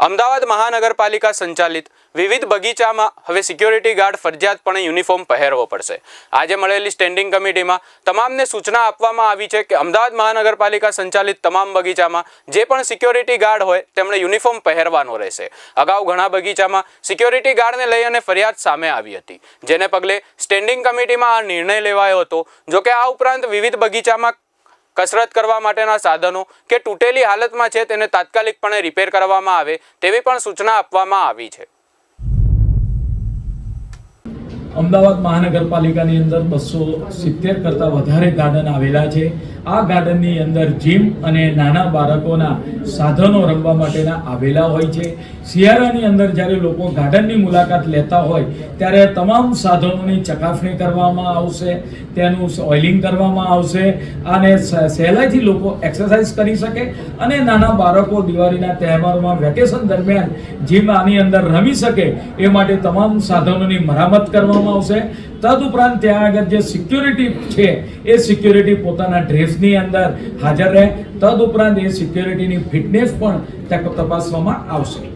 અમદાવાદ મહાનગરપાલિકા સંચાલિત વિવિધ બગીચામાં હવે સિક્યોરિટી ગાર્ડ ફરજિયાતપણે યુનિફોર્મ પહેરવો પડશે. આજે મળેલી સ્ટેન્ડિંગ કમિટીમાં તમામને સૂચના આપવામાં આવી છે કે અમદાવાદ મહાનગરપાલિકા સંચાલિત તમામ બગીચામાં જે પણ સિક્યોરિટી ગાર્ડ હોય તેમણે યુનિફોર્મ પહેરવાનો રહેશે. અગાઉ ઘણા બગીચામાં સિક્યોરિટી ગાર્ડને લઈ અને ફરિયાદ સામે આવી હતી. જેને પગલે સ્ટેન્ડિંગ કમિટીમાં આ નિર્ણય લેવાયો હતો. જોકે આ ઉપરાંત વિવિધ બગીચામાં કસરત કરવા માટેના સાધનો કે તૂટેલી હાલતમાં છે તેને તાત્કાલિકપણે રિપેર કરવામાં આવે તેવી પણ સૂચના આપવામાં આવી છે. અમદાવાદ મહાનગરપાલિકાની અંદર બસો સિત્તેર કરતાં વધારે ગાર્ડન આવેલા છે. આ ગાર્ડનની અંદર જીમ અને નાના બાળકોના સાધનો રમવા માટેના આવેલા હોય છે. શિયાળાની અંદર જ્યારે લોકો ગાર્ડનની મુલાકાત લેતા હોય, ત્યારે તમામ સાધનોની ચકાસણી કરવામાં આવશે, તેનું ઓઇલિંગ કરવામાં આવશે અને સહેલાઈથી લોકો એક્સરસાઇઝ કરી શકે અને નાના બાળકો દિવાળીના તહેવારોમાં વેકેશન દરમિયાન જીમ આની અંદર રમી શકે એ માટે તમામ સાધનોની મરામત કરવામાં આવશે. તદુપરાંત ત્યાં આગળ જે સિક્યોરિટી છે, એ સિક્યોરિટી પોતાના ડ્રેસની અંદર હાજર રહે. તદ ઉપરાંત એ સિક્યોરિટીની ફિટનેસ પણ તપાસવામાં આવશે.